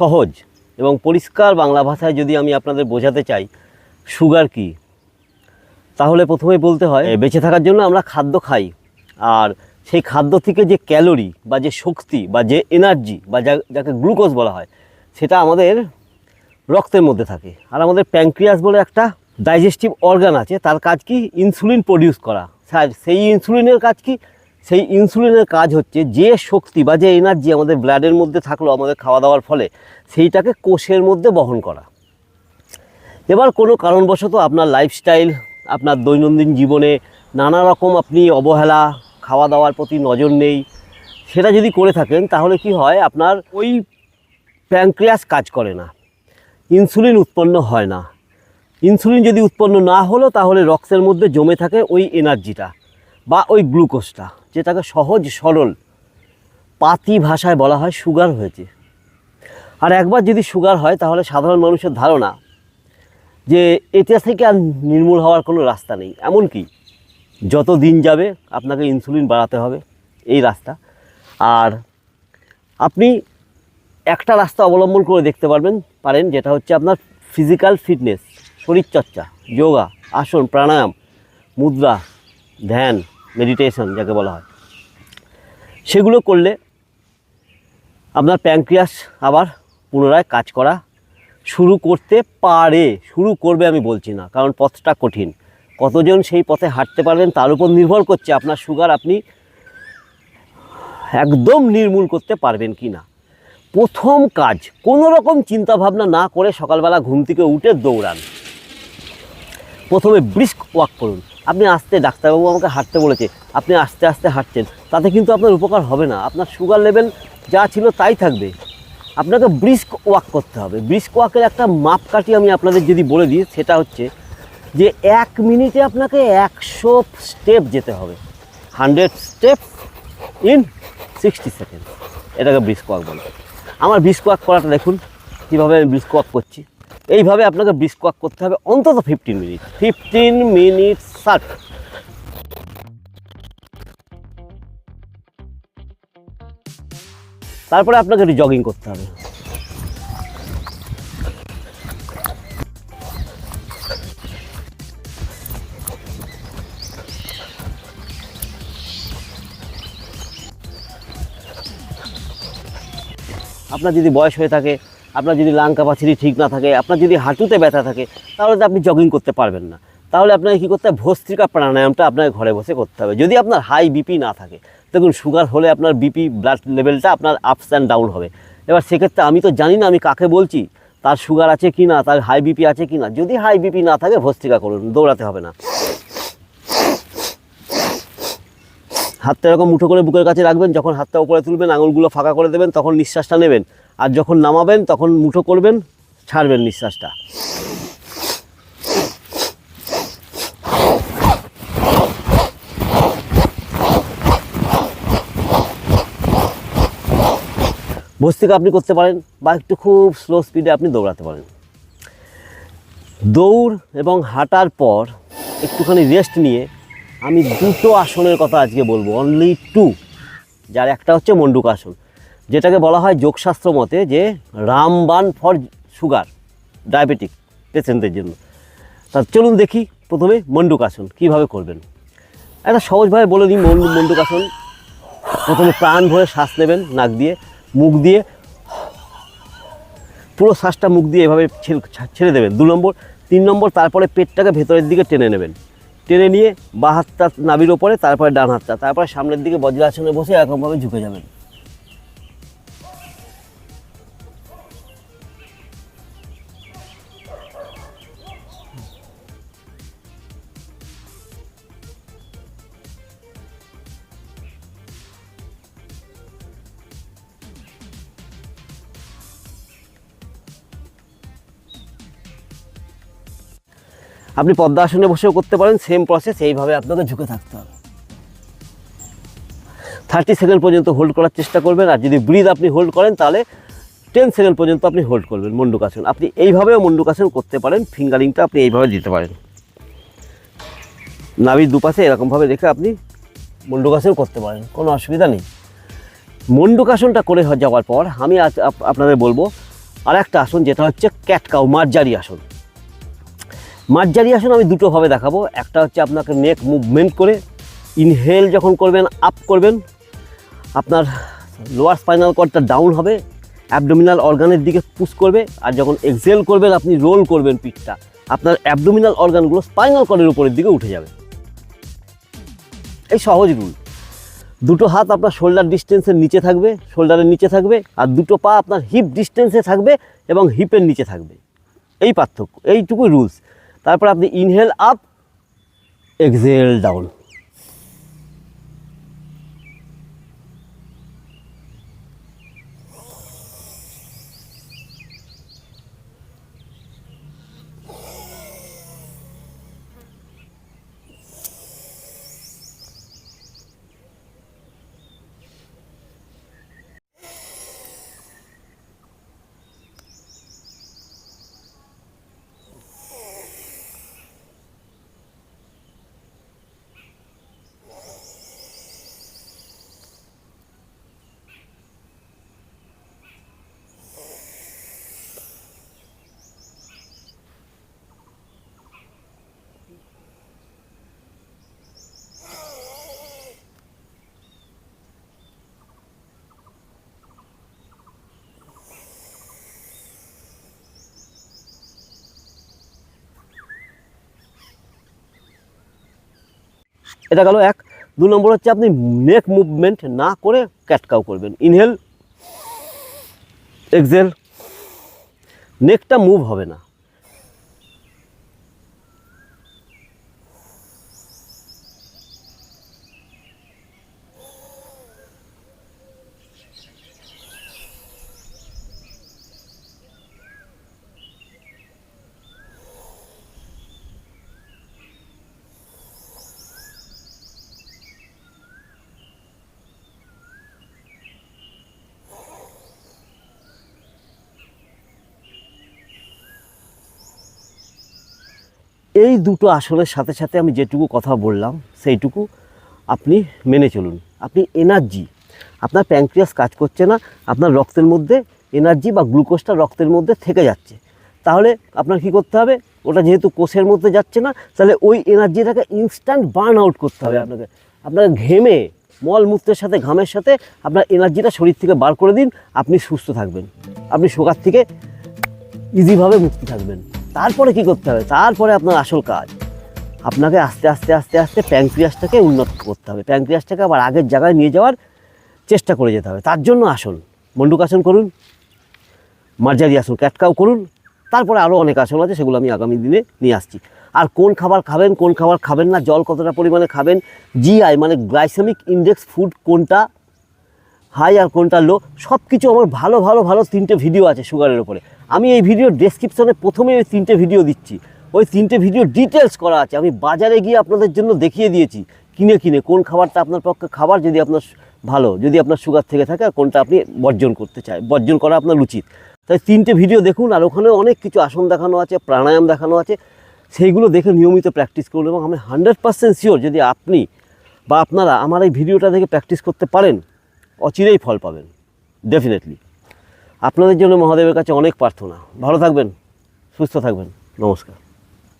সহজ এবং পরিষ্কার বাংলা ভাষায় যদি আমি আপনাদের বোঝাতে চাই, সুগার কি? তাহলে প্রথমেই বলতে হয় বেঁচে থাকার জন্য আমরা খাদ্য খাই। আর সেই খাদ্য থেকে যে ক্যালোরি বা যে শক্তি বা যে এনার্জি বা যা- যাকে গ্লুকোজ বলা হয়, সেটা আমাদের রক্তের মধ্যে থাকে। আর আমাদের প্যাঙ্ক্রিয়াস বলে একটা ডাইজেস্টিভ অর্গান আছে, তার কাজ কি? ইনসুলিন প্রডিউস করা। স্যার, সেই ইনসুলিনের কাজ কি? সেই ইনসুলিনের কাজ হচ্ছে যে শক্তি বা যে এনার্জি আমাদের ব্লাডের মধ্যে থাকল আমাদের খাওয়া দাওয়ার ফলে, সেইটাকে কোষের মধ্যে বহন করা। এবার কোনো কারণবশত আপনার লাইফস্টাইল আপনার দৈনন্দিন জীবনে নানা রকম আপনি অবহেলা, খাওয়া দাওয়ার প্রতি নজর নেই, সেটা যদি করে থাকেন তাহলে কি হয়, আপনার ওই প্যাঙ্ক্রিয়াস কাজ করে না ইনসুলিন উৎপন্ন হয় না। ইনসুলিন যদি উৎপন্ন না হলো তাহলে রক্তের মধ্যে জমে থাকে ওই এনার্জিটা বা ওই গ্লুকোজটা যেটাকে সহজ, সরল, পাতি ভাষায় বলা হয় সুগার হয়েছে। আর একবার যদি সুগার হয়, তাহলে সাধারণ মানুষের ধারণা যে এটা থেকে আর নির্মূল হওয়ার কোনো রাস্তা নেই। এমনকি যত দিন যাবে, আপনাকে ইনসুলিন বাড়াতে হবে এই রাস্তা। আর আপনি একটা রাস্তা অবলম্বন করে দেখতে পারবেন, পারেন, যেটা হচ্ছে আপনার ফিজিক্যাল ফিটনেস শরীরচর্চা, যোগা, আসন, প্রাণায়াম, মুদ্রা, ধ্যান মেডিটেশন যাকে বলা হয়। সেগুলো করলে আপনার প্যাঙ্ক্রিয়াস আবার পুনরায় কাজ করা শুরু করতে পারে। শুরু করবে আমি বলছি না, কারণ পথটা কঠিন। কতজন সেই পথে হাঁটতে পারবেন তার উপর নির্ভর করছে আপনার সুগার আপনি একদম নির্মূল করতে পারবেন কি না। প্রথম কাজ, কোনো রকম চিন্তাভাবনা না করে সকালবেলা ঘুম থেকে উঠে দৌড়ান। প্রথমে ব্রিস্ক ওয়াক করুন। আপনি আস্তে ডাক্তারবাবু আমাকে হাঁটতে বলেছে, আপনি আস্তে আস্তে হাঁটছেন, তাতে কিন্তু আপনার উপকার হবে না, আপনার সুগার লেভেল যা ছিল তাই থাকবে। আপনাকে ব্রিস্ক ওয়াক করতে হবে। ব্রিস্ক ওয়াকের একটা মাপকাঠি আমি আপনাদের যদি বলে দিই, সেটা হচ্ছে যে এক মিনিটে আপনাকে একশো স্টেপ যেতে হবে। Hundred step in sixty second এটাকে ব্রিস্ক ওয়াক বলে। আমার ব্রিস্ক ওয়াক করাটা দেখুন, কীভাবে আমি ব্রিস্ক ওয়াক করছি। এইভাবে আপনাকে ওয়াক করতে হবে অন্তত ফিফটিন মিনিট ফিফটিন মিনিট ষাট তারপরে আপনাকে জগিং করতে হবে। আপনার যদি বয়স হয়ে থাকে আপনার যদি লাং ক্যাপাসিটি ঠিক না থাকে, আপনার যদি হাঁটুতে ব্যথা থাকে, তাহলে তো আপনি জগিং করতে পারবেন না। তাহলে আপনাকে কী করতে হবে? ভস্ত্রিকা প্রাণায়ামটা আপনাকে ঘরে বসে করতে হবে। যদি আপনার হাই বিপি না থাকে, দেখুন সুগার হলে আপনার বিপি ব্লাড লেভেলটা আপনার আপস অ্যান্ড ডাউন হবে। এবার সেক্ষেত্রে আমি তো জানি না আমি কাকে বলছি, তার সুগার আছে কি না, তার হাই বিপি আছে কি না। যদি হাই বিপি না থাকে, ভস্ত্রিকা করুন, দৌড়াতে হবে না। হাতটা এরকম মুঠো করে বুকের কাছে রাখবেন, যখন হাতটা উপরে তুলবেন, আঙুলগুলো ফাঁকা করে দেবেন, তখন নিঃশ্বাসটা নেবেন। আর যখন নামাবেন, তখন মুঠো করবেন, ছাড়বেন নিঃশ্বাসটা। ভস্তিকা আপনি করতে পারেন বা একটু খুব স্লো স্পিডে আপনি দৌড়াতে পারেন। দৌড় এবং হাঁটার পর একটুখানি রেস্ট নিয়ে আমি দুটো আসনের কথা আজকে বলব অনলি টু যার একটা হচ্ছে মন্ডুক আসন যেটাকে বলা হয় যোগশাস্ত্র মতে যে রামবান ফর সুগার, ডায়াবেটিক পেশেন্টদের জন্য। তা চলুন দেখি প্রথমে মন্ডুক আসন কীভাবে করবেন? একটা সহজভাবে বলে দিই আসন প্রথমে প্রাণ ভরে শ্বাস নেবেন নাক দিয়ে, মুখ দিয়ে। পুরো শ্বাসটা মুখ দিয়ে এভাবে ছেড়ে দেবেন। দু নম্বর, তিন নম্বর, তারপরে পেটটাকে ভেতরের দিকে টেনে নেবেন। টেনে নিয়ে বা হাতটা নাভির ওপরে, তারপরে ডান হাতটা, তারপরে সামনের দিকে বজ্রাসনে বসে এরকমভাবে ঝুঁকে যাবেন। আপনি পদ্মাসনে বসেও করতে পারেন সেম প্রসেস এইভাবে আপনাকে ঝুঁকে থাকতে হবে। থার্টি সেকেন্ড পর্যন্ত হোল্ড করার চেষ্টা করবেন, আর যদি ব্রিদ আপনি হোল্ড করেন, তাহলে টেন সেকেন্ড পর্যন্ত আপনি হোল্ড করবেন মন্ডুকাসন আপনি এইভাবেও মন্ডুকাসন করতে পারেন ফিঙ্গারিংটা আপনি এইভাবে দিতে পারেন। নাভির দুপাশে এরকমভাবে রেখে আপনি মন্ডুকাসন করতে পারেন, কোনো অসুবিধা নেই। মন্ডুকাসনটা করে যাওয়ার পর, আমি আপনাদের বলব আর একটা আসন, যেটা হচ্ছে ক্যাটকাউ মার্জারি আসন। মার্জারি আসন আমি দুটোভাবে দেখাবো। একটা হচ্ছে আপনাকে নেক মুভমেন্ট করে ইনহেল যখন করবেন আপ করবেন, আপনার লোয়ার স্পাইনাল কর্ডটা ডাউন হবে অ্যাবডোমিনাল অর্গানের দিকে পুশ করবে, আর যখন এক্সেল করবেন, আপনি রোল করবেন পিঠটা, আপনার অ্যাবডোমিনাল অর্গানগুলো স্পাইনাল কর্ডের উপরের দিকে উঠে যাবে। এই সহজ রুল দুটো হাত আপনার শোল্ডার ডিস্টেন্সের নিচে থাকবে শোল্ডারের নিচে থাকবে, আর দুটো পা আপনার হিপ ডিস্টেন্সে থাকবে এবং হিপের নিচে থাকবে। এই পার্থক্য, এইটুকুই রুলস তারপর আপনি ইনহেল আপ এক্সেল ডাউন এটা গেল এক। দু নম্বর হচ্ছে আপনি নেক মুভমেন্ট না করে ক্যাটকাও করবেন। ইনহেল এক্সেল নেকটা মুভ হবে না। এই দুটো আসনের সাথে সাথে আমি যেটুকু কথা বললাম, সেইটুকু আপনি মেনে চলুন। আপনি এনার্জি আপনার প্যাঙ্ক্রিয়াস কাজ করছে না, আপনার রক্তের মধ্যে এনার্জি বা গ্লুকোজটা রক্তের মধ্যে থেকে যাচ্ছে। তাহলে আপনার কি করতে হবে? ওটা যেহেতু কোষের মধ্যে যাচ্ছে না, তাহলে ওই এনার্জিটাকে ইনস্ট্যান্ট বার্ন আউট করতে হবে আপনাকে। আপনার ঘেমে মলমূত্রের সাথে, ঘামের সাথে আপনার এনার্জিটা শরীর থেকে বার করে দিন, আপনি সুস্থ থাকবেন। আপনি সুগার থেকে ইজিভাবে মুক্তি থাকবেন। তারপরে কি করতে হবে? তারপরে আপনার আসল কাজ। আপনাকে আস্তে আস্তে আস্তে আস্তে প্যাঙ্ক্রিয়াসটাকে উন্নত করতে হবে। প্যাঙ্ক্রিয়াসটাকে আবার আগের জায়গায় নিয়ে যাওয়ার চেষ্টা করে যেতে হবে। তার জন্য আসন। করুন। মার্জারি আসন। ক্যাটকাও করুন। তারপরে আরও অনেক আসন আছে, সেগুলো আমি আগামী দিনে নিয়ে আসছি। আর কোন খাবার খাবেন, কোন খাবার খাবেন না, জল কতটা পরিমাণে খাবেন জিআই মানে গ্লাইসেমিক ইন্ডেক্স ফুড কোনটা হাই আর কোনটা লো সব কিছু আমার ভালো ভালো ভালো তিনটে ভিডিও আছে সুগারের উপরে। আমি এই ভিডিওর ডেসক্রিপশনে প্রথমে ওই তিনটে ভিডিও দিচ্ছি। ওই তিনটে ভিডিও ডিটেলস করা আছে। আমি বাজারে গিয়ে আপনাদের জন্য দেখিয়ে দিয়েছি। কিনে কিনে, কোন খাবারটা আপনার পক্ষে খাবার, যদি আপনার ভালো, যদি আপনার সুগার থেকে থাকে আর কোনটা আপনি বর্জন করতে চায় বর্জন করা আপনার উচিত। তাই তিনটে ভিডিও দেখুন, আর ওখানে অনেক কিছু আসন দেখানো আছে, প্রাণায়াম দেখানো আছে। সেইগুলো দেখে নিয়মিত প্র্যাকটিস করুন এবং আমি হান্ড্রেড পার্সেন্ট শিওর যদি আপনি বা আপনারা আমার এই ভিডিওটা দেখে প্র্যাকটিস করতে পারেন, অচিরেই ফল পাবেন। ডেফিনেটলি আপনাদের জন্য মহাদেবের কাছে অনেক প্রার্থনা। ভালো থাকবেন সুস্থ থাকবেন। নমস্কার।